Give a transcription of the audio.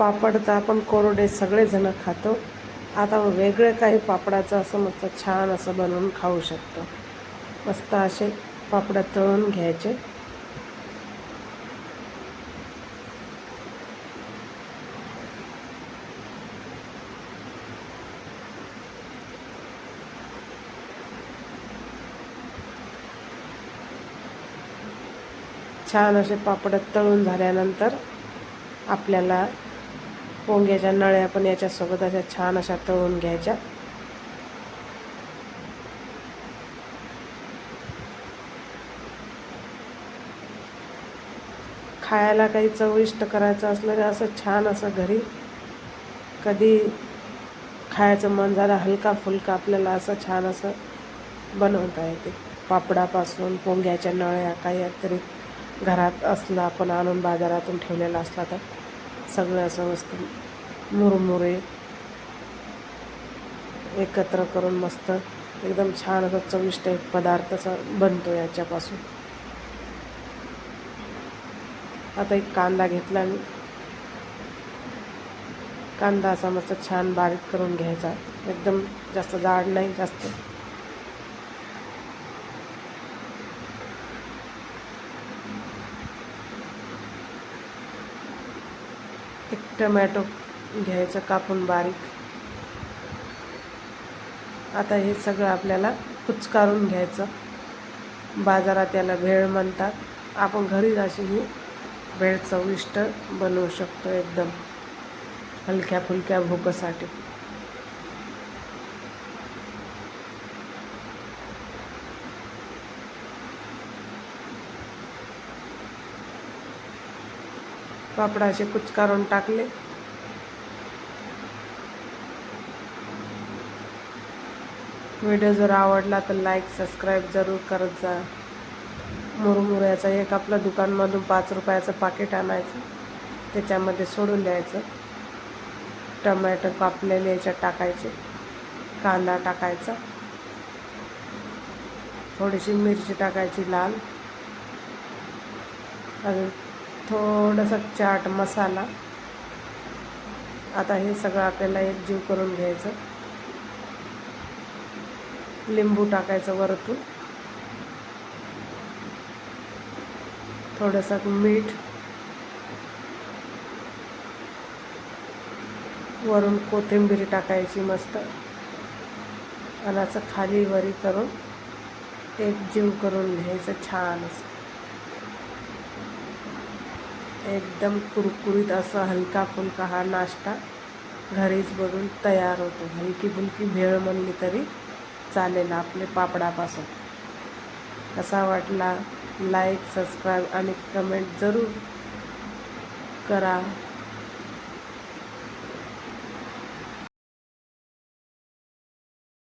पापड तर आपण कोरडे सगळेजण खातो. आता वेगळं काही पापडाचं असं मस्त छान असं बनवून खाऊ शकतो. मस्त असे पापड तळून घ्यायचे. छान असे पापड तळून झाल्यानंतर आपल्याला पोंग्याच्या नळ्या पण याच्यासोबत अशा छान अशा तळून घ्यायच्या. खायला काही चविष्ट करायचं असलं तर असं छान असं घरी कधी खायचं मन झालं हलका फुलका आपल्याला असं छान असं बनवता येते. पापडापासून पोंग्याच्या नळ्या काही तरी घरात असलं आपण आणून बाजारातून ठेवलेला असला तर. सगळं असं मस्त मुरमुरे एकत्र करून मस्त एकदम छान असं चविष्ट एक पदार्थ असा बनतो याच्यापासून. आता एक कांदा घेतला मी. कांदा असा मस्त छान बारीक करून घ्यायचा. एकदम जास्त जाड नाही जास्त एक टमॅटो घ्यायचं कापून बारीक. आता हे सगळं आपल्याला कुचकारून घ्यायचं. बाजारात याला भेळ म्हणतात. आपण घरीच अशी ही भेळ चविष्ट बनवू शकतो एकदम. हलक्या फुलक्या भूकसाठी. पापड असे कुचकारून टाकले. व्हिडिओ जर आवडला तर लाईक सबस्क्राईब जरूर करत जा. मुरमुऱ्याचा एक आपलं दुकानमधून पाच रुपयाचं पाकिट आणायचं. त्याच्यामध्ये सोडून द्यायचं. टमॅटो कापलेले याच्यात टाकायचे. कांदा टाकायचा. थोडीशी मिरची टाकायची लाल. अजून थोडंसं चाट मसाला. आता हे सगळं आपल्याला एक जीव करून घ्यायचं. लिंबू टाकायचं वरतून. थोडंसं मीठ. वरून कोथिंबीर टाकायची मस्त. आणि असं खाली वरी करून एक जीव करून घ्यायचं छान असं एकदम कुरकुरीत असा हलका फुलका हा नाश्ता घरीच बनून तयार होतो. हलकी फुलकी भेळ म्हणली तरी चालेल आपले पापडापासून. कसा वाटला? लाईक सबस्क्राईब आणि कमेंट जरूर करा.